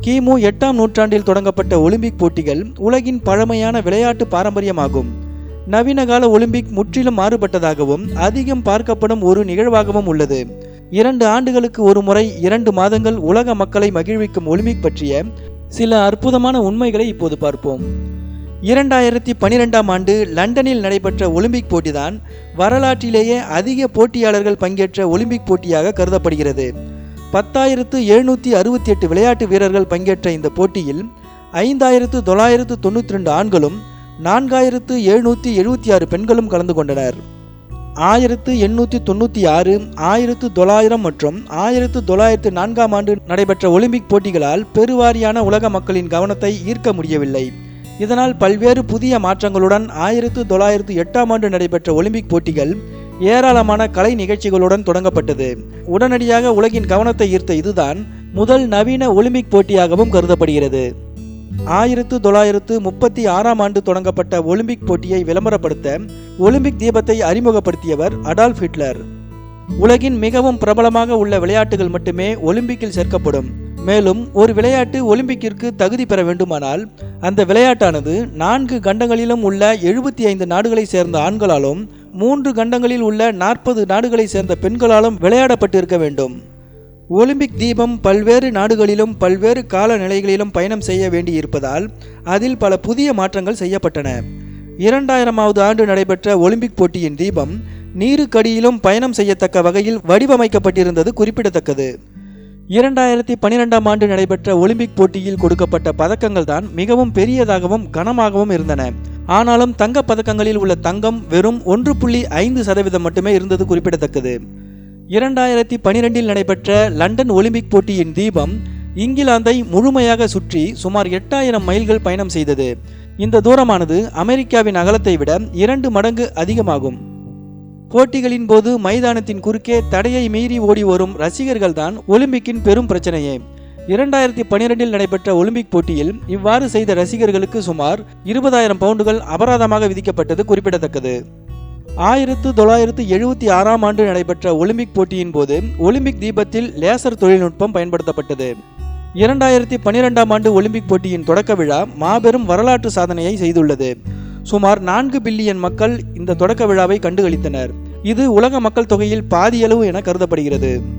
கிமு எட்டாம் நூற்றாண்டில் தொடங்கப்பட்ட ஒலிம்பிக் போட்டிகள் உலகின் பழமையான விளையாட்டு பாரம்பரியமாகும். நவீன கால ஒலிம்பிக் முற்றிலும் மாறுபட்டதாகவும் அதிகம் பார்க்கப்படும் ஒரு நிகழ்வாகவும் உள்ளது. இரண்டு ஆண்டுகளுக்கு ஒரு முறை இரண்டு மாதங்கள் உலக மக்களை மகிழ்விக்கும் ஒலிம்பிக் பற்றிய சில அற்புதமான உண்மைகளை இப்போது பார்ப்போம். இரண்டாயிரத்தி பனிரெண்டாம் ஆண்டு லண்டனில் நடைபெற்ற ஒலிம்பிக் போட்டிதான் வரலாற்றிலேயே அதிக போட்டியாளர்கள் பங்கேற்ற ஒலிம்பிக் போட்டியாக கருதப்படுகிறது. பத்தாயிரத்து எழுநூற்றி அறுபத்தி எட்டு விளையாட்டு வீரர்கள் பங்கேற்ற இந்த போட்டியில் ஐந்தாயிரத்து தொள்ளாயிரத்து தொண்ணூற்றி ரெண்டு ஆண்களும் நான்காயிரத்து எழுநூற்றி எழுபத்தி ஆறு பெண்களும் கலந்து கொண்டனர். ஆயிரத்து எண்ணூற்றி தொண்ணூற்றி ஆறு ஆயிரத்து தொள்ளாயிரம் மற்றும் ஆயிரத்து தொள்ளாயிரத்து நான்காம் ஆண்டு நடைபெற்ற ஒலிம்பிக் போட்டிகளால் பெருவாரியான உலக மக்களின் கவனத்தை ஈர்க்க முடியவில்லை. இதனால் பல்வேறு புதிய மாற்றங்களுடன் ஆயிரத்து தொள்ளாயிரத்து எட்டாம் ஆண்டு நடைபெற்ற ஒலிம்பிக் போட்டிகள் ஏராளமான கலை நிகழ்ச்சிகளுடன் தொடங்கப்பட்டது. உடனடியாக உலகின் கவனத்தை ஈர்த்த இதுதான் முதல் நவீன ஒலிம்பிக் போட்டியாகவும் கருதப்படுகிறது. ஆயிரத்து தொள்ளாயிரத்து முப்பத்தி ஆறாம் ஆண்டு தொடங்கப்பட்ட ஒலிம்பிக் போட்டியை விளம்பரப்படுத்த ஒலிம்பிக் தீபத்தை அறிமுகப்படுத்தியவர் அடால்ஃப் ஹிட்லர். உலகின் மிகவும் பிரபலமாக உள்ள விளையாட்டுகள் மட்டுமே ஒலிம்பிக்கில் சேர்க்கப்படும். மேலும் ஒரு விளையாட்டு ஒலிம்பிக்கிற்கு தகுதி பெற வேண்டுமானால் அந்த விளையாட்டானது நான்கு கண்டங்களிலும் உள்ள எழுபத்தி ஐந்து நாடுகளை சேர்ந்த ஆண்களாலும் மூன்று கண்டங்களில் உள்ள நாற்பது நாடுகளை சேர்ந்த பெண்களாலும் விளையாடப்பட்டிருக்க வேண்டும். ஒலிம்பிக் தீபம் பல்வேறு நாடுகளிலும் பல்வேறு காலநிலைகளிலும் பயணம் செய்ய வேண்டியிருப்பதால் அதில் பல புதிய மாற்றங்கள் செய்யப்பட்டன. இரண்டாயிரமாவது ஆண்டு நடைபெற்ற ஒலிம்பிக் போட்டியின் தீபம் நீருக்கடியிலும் பயணம் செய்யத்தக்க வகையில் வடிவமைக்கப்பட்டிருந்தது குறிப்பிடத்தக்கது. இரண்டாயிரத்தி பனிரெண்டாம் ஆண்டு நடைபெற்ற ஒலிம்பிக் போட்டியில் கொடுக்கப்பட்ட பதக்கங்கள் தான் மிகவும் பெரியதாகவும் கனமாகவும் இருந்தன. ஆனாலும் தங்க பதக்கங்களில் உள்ள தங்கம் வெறும் ஒன்று புள்ளி ஐந்து சதவீதம் மட்டுமே இருந்தது குறிப்பிடத்தக்கது. இரண்டாயிரத்தி பனிரெண்டில் நடைபெற்ற லண்டன் ஒலிம்பிக் போட்டியின் தீபம் இங்கிலாந்தை முழுமையாக சுற்றி சுமார் எட்டாயிரம் மைல்கள் பயணம் செய்தது. இந்த தூரமானது அமெரிக்காவின் அகலத்தை விட இரண்டு மடங்கு அதிகமாகும். போட்டிகளின் போது மைதானத்தின் குறுக்கே தடையை மீறி ஓடி வரும் ரசிகர்கள் தான் ஒலிம்பிக்கின் பெரும் பிரச்சனையே. இரண்டாயிரத்தி பனிரெண்டில் நடைபெற்ற ஒலிம்பிக் போட்டியில் இவ்வாறு செய்த ரசிகர்களுக்கு சுமார் இருபதாயிரம் பவுண்டுகள் அபராதமாக விதிக்கப்பட்டது குறிப்பிடத்தக்கது. ஆயிரத்து தொள்ளாயிரத்து எழுபத்தி ஆறாம் ஆண்டு நடைபெற்ற ஒலிம்பிக் போட்டியின் போது ஒலிம்பிக் தீபத்தில் லேசர் தொழில்நுட்பம் பயன்படுத்தப்பட்டது. இரண்டாயிரத்தி பனிரெண்டாம் ஆண்டு ஒலிம்பிக் போட்டியின் தொடக்க விழா மாபெரும் வரலாற்று சாதனையை செய்துள்ளது. சுமார் நான்கு பில்லியன் மக்கள் இந்த தொடக்க விழாவை கண்டுகளித்தனர். இது உலக மக்கள் தொகையில் பாதியளவு என கருதப்படுகிறது.